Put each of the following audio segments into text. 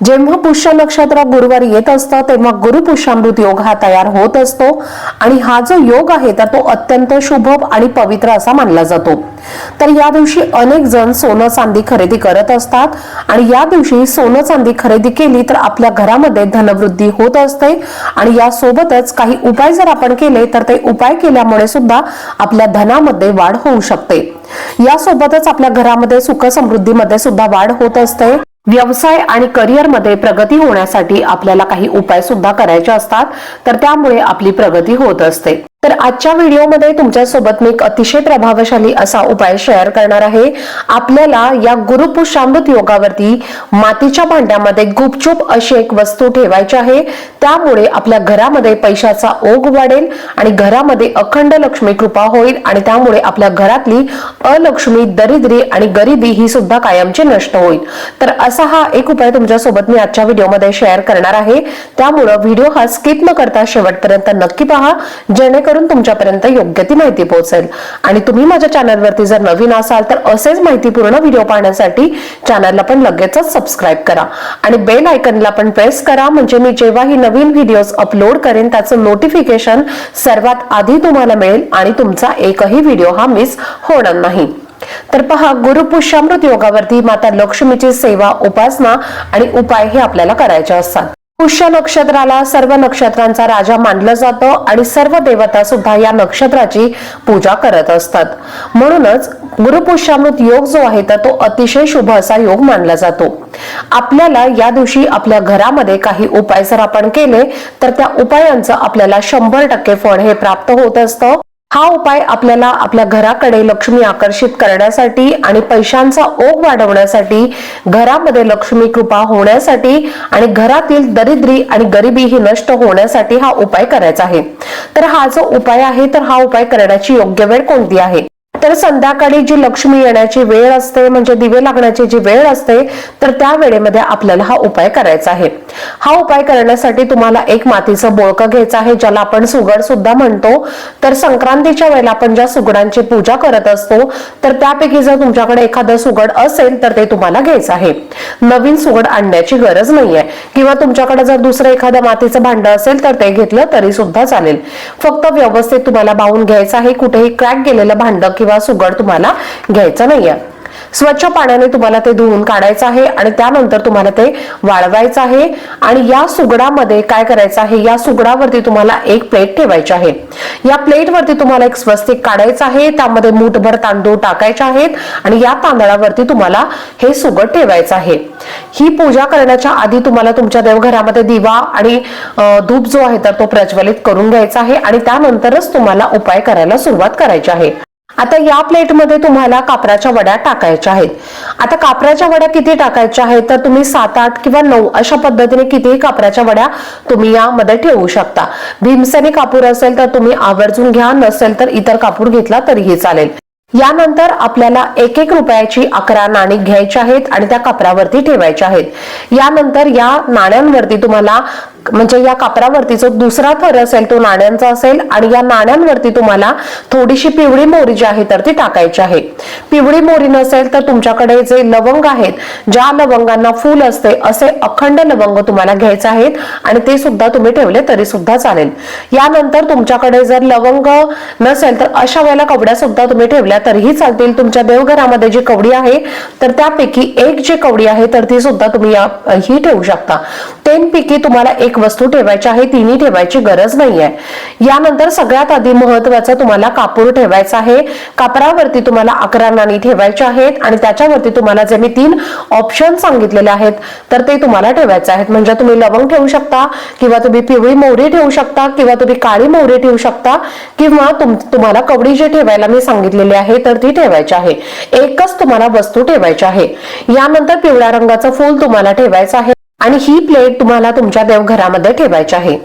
जेव्हा पुष्य नक्षत्र गुरुवार येत असतं तेव्हा गुरुपुष्यामृत योग हा तयार होत असतो. आणि हा जो योग आहे तर तो अत्यंत शुभ आणि पवित्र असा मानला जातो. तर या दिवशी अनेक जण सोनं चांदी खरेदी करत असतात. आणि या दिवशी सोनं चांदी खरेदी केली तर आपल्या घरामध्ये धनवृद्धी होत असते. आणि या सोबतच काही उपाय जर आपण केले तर ते उपाय केल्यामुळे सुद्धा आपल्या धनामध्ये वाढ होऊ शकते. यासोबतच आपल्या घरामध्ये सुख समृद्धीमध्ये सुद्धा वाढ होत असते. व्यवसाय आणि करिअरमध्ये प्रगती होण्यासाठी आपल्याला काही उपाय सुद्धा करायचे असतात तर त्यामुळे आपली प्रगती होत असते. तर आजच्या व्हिडिओमध्ये तुमच्यासोबत मी एक अतिशय प्रभावशाली असा उपाय शेअर करणार आहे. आपल्याला या गुरुपुष्यामृत योगावरती मातीच्या भांड्यामध्ये गुपचूप अशी एक वस्तू ठेवायची आहे. त्यामुळे आपल्या घरामध्ये पैशाचा ओघ वाढेल आणि घरामध्ये अखंड लक्ष्मी कृपा होईल आणि त्यामुळे आपल्या घरातली अलक्ष्मी दरिद्री आणि गरिबी ही सुद्धा कायमची नष्ट होईल. तर असा हा एक उपाय तुमच्यासोबत मी आजच्या व्हिडिओमध्ये शेअर करणार आहे. त्यामुळं व्हिडिओ हा स्किप न करता शेवटपर्यंत नक्की पहा. जेणेकरून तुमच्यापर्यंत योग्य ती माहिती पोहोचेल. आणि तुम्ही माझ्या चॅनलवरती जर नवीन असाल तर असेच माहितीपूर्ण व्हिडिओ पाहण्यासाठी चॅनलला पण लगेचच सबस्क्राईब करा. आणि बेल आयकनला पण प्रेस करा म्हणजे मी जेव्हाही नवीन व्हिडिओज अपलोड करेन त्याचं नोटिफिकेशन सर्वात आधी तुम्हाला मिळेल आणि तुमचा एकही व्हिडिओ हा मिस होणार नाही. तर पहा गुरुपुष्यामृत योगावरती माता लक्ष्मीची सेवा उपासना आणि उपाय हे आपल्याला करायचे असतात. पुष्य नक्षत्राला सर्व नक्षत्रांचा राजा मानलं जातं आणि सर्व देवता सुद्धा या नक्षत्राची पूजा करत असतात. म्हणूनच गुरुपुष्यामृत योग जो आहे तर तो अतिशय शुभ असा योग मानला जातो. आपल्याला या दिवशी आपल्या घरामध्ये काही उपाय जर आपण केले तर त्या उपायांचं आपल्याला शंभर टक्के फळ हे प्राप्त होत असतं. हा उपाय आपल्याला आपल्या घराकडे लक्ष्मी आकर्षित करण्यासाठी आणि पैशांचा ओघ वाढवण्यासाठी घरामध्ये लक्ष्मी कृपा होण्यासाठी आणि घरातील दरिद्री आणि गरिबी ही नष्ट होण्यासाठी हा उपाय करायचा आहे. तर हा जो उपाय आहे तर हा उपाय करण्याची योग्य वेळ कोणती आहे? तर संध्याकाळी जी लक्ष्मी येण्याची वेळ असते म्हणजे दिवे लागण्याची जी वेळ असते तर त्या वेळेमध्ये आपल्याला हा उपाय करायचा आहे. हा उपाय करण्यासाठी तुम्हाला एक मातीचं बोळकं घ्यायचं आहे ज्याला आपण सुगड सुद्धा म्हणतो. तर संक्रांतीच्या वेळेला आपण ज्या सुगडांची पूजा करत असतो तर त्यापैकी जर तुमच्याकडे एखादं सुगड असेल तर ते तुम्हाला घ्यायचं आहे. नवीन सुगड आणण्याची गरज नाहीये. किंवा तुमच्याकडे जर दुसरं एखादं मातीचं भांड असेल तर ते घेतलं तरी सुद्धा चालेल. फक्त व्यवस्थित तुम्हाला बाहून घ्यायचं आहे. कुठेही क्रॅक गेलेलं भांड किंवा सुगड तुम्हाला घ्यायचं नाहीये. स्वच्छ पाण्याने तुम्हाला ते धुवून काढायचं आहे आणि त्यानंतर तुम्हाला ते वाळवायचं आहे. आणि या सुगडामध्ये काय करायचं आहे? या सुगडावरती तुम्हाला एक प्लेट ठेवायची आहे. या प्लेटवरती तुम्हाला एक स्वस्तिक काढायचं आहे. त्यामध्ये मूठभर तांदूळ टाकायचे आहेत आणि या तांदळावरती तुम्हाला हे सुगड ठेवायचं आहे. ही पूजा करण्याच्या आधी तुम्हाला तुमच्या देवघरामध्ये दिवा आणि धूप जो आहे तर तो प्रज्वलित करून घ्यायचा आहे आणि त्यानंतरच तुम्हाला उपाय करायला सुरुवात करायची आहे. आता या प्लेटमध्ये तुम्हाला कापराच्या वड्या टाकायच्या आहेत. आता कापराच्या वड्या किती टाकायच्या आहेत? तर तुम्ही सात आठ किंवा नऊ अशा पद्धतीने कितीही कापराच्या वड्या तुम्ही यामध्ये ठेवू शकता. भीमसेनी कापूर असेल तर तुम्ही आवर्जून घ्या नसेल तर इतर कापूर घेतला तरीही चालेल. यानंतर आपल्याला एक एक रुपयाची अकरा नाणी घ्यायची आहेत आणि त्या कापरावरती ठेवायच्या आहेत. यानंतर या नाण्यांवरती तुम्हाला म्हणजे या कापरावरती जो दुसरा थर असेल तो नाण्यांचा असेल आणि या नाण्यांवरती तुम्हाला थोडीशी पिवळी मोरी जी आहे तर ती टाकायची आहे. पिवळी मोरी नसेल तर तुमच्याकडे जे लवंग आहेत ज्या लवंगांना फूल असते असे अखंड लवंग तुम्हाला घ्यायचे आहेत आणि ते सुद्धा तुम्ही ठेवले तरी सुद्धा चालेल. यानंतर तुमच्याकडे जर लवंग नसेल तर अशा वेळेला कपड्या सुद्धा तुम्ही ठेवल्या तरीही चालतील. तुमच्या देवघरामध्ये जी कवडी आहे तर त्यापैकी एक जी कवडी आहे तर ती सुद्धा तुम्ही या ही ठेवू शकता. पैकी तुम्हाला एक वस्तू ठेवायची आहे तिन्ही ठेवायची गरज नाहीये. यानंतर सगळ्यात आधी महत्वाचं तुम्हाला कापूर ठेवायचा आहे. कापरावरती तुम्हाला अकरा नाणी ठेवायच्या आहेत आणि त्याच्यावरती तुम्हाला जे मी तीन ऑप्शन सांगितलेले आहेत तर ते तुम्हाला ठेवायचे आहेत. म्हणजे तुम्ही लवंग ठेवू शकता किंवा तुम्ही पिवळी मोहरी ठेवू शकता किंवा तुम्ही काळी मोहरी ठेवू शकता किंवा तुम- तुम्हाला कवडी जे ठेवायला मी सांगितलेली आहे तर ती ठेवायची आहे. एकच तुम्हाला वस्तू ठेवायची आहे. यानंतर पिवळ्या रंगाचं फूल तुम्हाला ठेवायचं आहे आणि ही प्लेट तुम्हाला तुमच्या देवघरामध्ये ठेवायची आहे.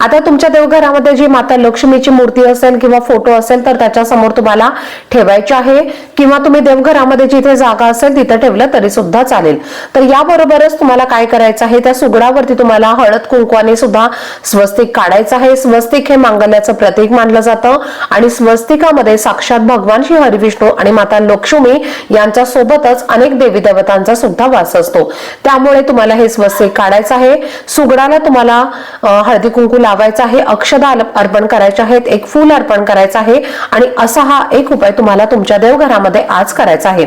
आता तुमच्या देवघरामध्ये जी माता लक्ष्मीची मूर्ती असेल किंवा फोटो असेल तर त्याच्यासमोर तुम्हाला ठेवायची आहे. किंवा तुम्ही देवघरामध्ये जिथे जागा असेल तिथे ठेवलं तरी सुद्धा चालेल. तर याबरोबरच तुम्हाला काय करायचं आहे? त्या सुगडावरती तुम्हाला हळद कुंकवाने सुद्धा स्वस्तिक काढायचं आहे. स्वस्तिक हे मांगल्याचं प्रतीक मानलं जातं. आणि स्वस्तिकामध्ये साक्षात भगवान श्री हरिविष्णू आणि माता लक्ष्मी यांच्या सोबतच अनेक देवी देवतांचा सुद्धा वास असतो. त्यामुळे तुम्हाला हे स्वस्तिक काढायचं आहे. सुगडाला तुम्हाला हळदी कुंकू लावायचा आहे अक्षदा अर्पण करायचे आहेत एक फूल अर्पण करायचं आहे आणि असा हा एक उपाय तुम्हाला तुमच्या देवघरामध्ये आज करायचा आहे.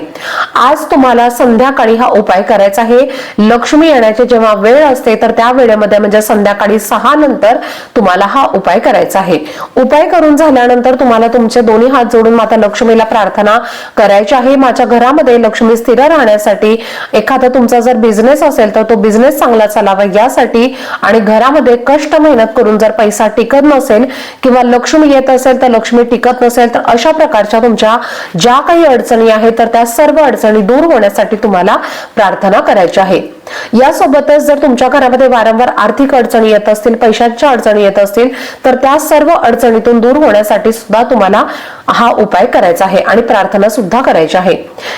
आज तुम्हाला संध्याकाळी हा उपाय करायचा आहे. लक्ष्मी येण्याची जेव्हा वेळ असते तर त्या वेळेमध्ये म्हणजे संध्याकाळी सहा नंतर तुम्हाला हा उपाय करायचा आहे. उपाय करून झाल्यानंतर तुम्हाला तुमचे दोन्ही हात जोडून माता लक्ष्मीला प्रार्थना करायची आहे. माझ्या घरामध्ये लक्ष्मी स्थिर राहण्यासाठी एखादा तुमचा जर बिझनेस असेल तर तो बिझनेस चांगला चालावा यासाठी आणि घरामध्ये कष्ट मेहनत करून जर पैसा टिकत नसेल किंवा लक्ष्मी येत असेल तर लक्ष्मी टिकत नसेल तर अशा प्रकारच्या तुमच्या ज्या काही अडचणी आहेत तर त्या सर्व अडचणी दूर होण्यासाठी तुम्हाला प्रार्थना करायची आहे. यासोबतच जर तुमच्या घरामध्ये वारंवार आर्थिक अडचणी येत असतील पैशांच्या अडचणी येत असतील तर त्या सर्व अडचणीतून दूर होण्यासाठी सुद्धा तुम्हाला हा उपाय करायचा आहे आणि प्रार्थना सुद्धा करायची आहे.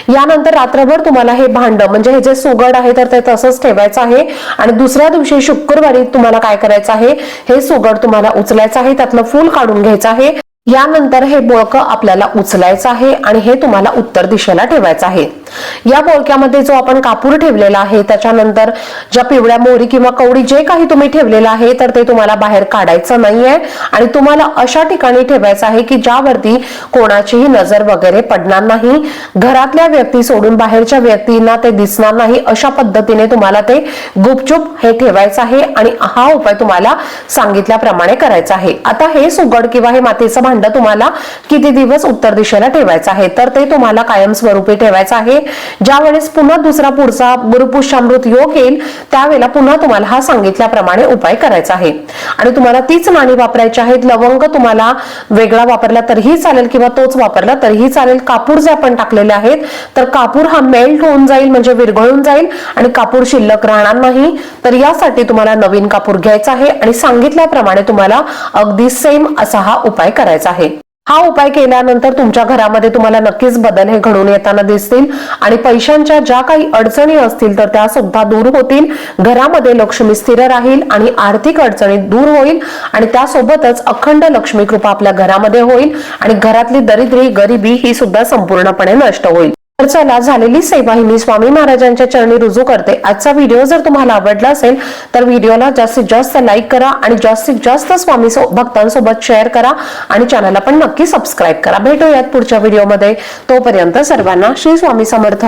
यानंतर रात्रभर तुम्हाला हे भांड म्हणजे हे जे सुगड आहे तर ते तसंच ठेवायचं आहे. आणि दुसऱ्या दिवशी शुक्रवारी तुम्हाला काय करायचं आहे? हे सुगड तुम्हाला उचलायचं आहे त्यातलं फूल काढून घ्यायचं आहे. यानंतर हे बोळकं आपल्याला उचलायचं आहे आणि हे तुम्हाला उत्तर दिशेला ठेवायचं आहे. या बोळक्यामध्ये जो आपण कापूर ठेवलेला आहे त्याच्यानंतर ज्या पिवळ्या मोहरी किंवा कवडी जे काही तुम्ही ठेवलेलं आहे तर ते तुम्हाला बाहेर काढायचं नाहीये. आणि तुम्हाला अशा ठिकाणी ठेवायचं आहे की ज्यावरती कोणाचीही नजर वगैरे पडणार नाही. घरातल्या व्यक्ती सोडून बाहेरच्या व्यक्तींना ते दिसणार नाही. अशा पद्धतीने तुम्हाला ते गुपचूप हे ठेवायचं आहे आणि हा उपाय तुम्हाला सांगितल्याप्रमाणे करायचा आहे. आता हे सुगड किंवा हे मातीचं भांड तुम्हाला किती दिवस उत्तर दिशेला ठेवायचा आहे? तर ते तुम्हाला कायमस्वरूपी ठेवायचं आहे. ज्या वेळेस पुन्हा दुसरा पुढचा गुरुपुष्यामृत योग येईल त्यावेळेला पुन्हा तुम्हाला हा सांगितल्याप्रमाणे उपाय करायचा आहे. आणि तुम्हाला तीच नाणी वापरायची आहेत. लवंग तुम्हाला वेगळा वापरला तरीही चालेल किंवा तोच वापरला तरीही चालेल. कापूर जे आपण टाकलेले आहेत तर कापूर हा मेल्ट होऊन जाईल म्हणजे विरघळून जाईल आणि कापूर शिल्लक राहणार नाही. तर यासाठी तुम्हाला नवीन कापूर घ्यायचा आहे आणि सांगितल्याप्रमाणे तुम्हाला अगदी सेम असा हा उपाय करायचा आहे. हा उपाय केल्यानंतर तुमच्या घरामध्ये तुम्हाला नक्कीच बदल हे घडून येताना दिसतील. आणि पैशांच्या ज्या काही अडचणी असतील तर त्या सुद्धा दूर होतील. घरामध्ये लक्ष्मी स्थिर राहील आणि आर्थिक अडचणी दूर होईल. आणि त्यासोबतच अखंड लक्ष्मी कृपा आपल्या घरामध्ये होईल. आणि घरातली दरिद्री गरिबी ही सुद्धा संपूर्णपणे नष्ट होईल. तर चला झालेली सेवा ही मी स्वामी महाराजांच्या चरणी रुजू करते. आजचा व्हिडिओ जर तुम्हाला आवडला असेल तर व्हिडिओला जास्तीत जास्त लाईक करा आणि जास्तीत जास्त स्वामी भक्तांसोबत शेअर करा आणि चॅनलला पण नक्की सबस्क्राईब करा. भेटूयात पुढच्या व्हिडिओमध्ये तोपर्यंत सर्वांना श्री स्वामी समर्थ.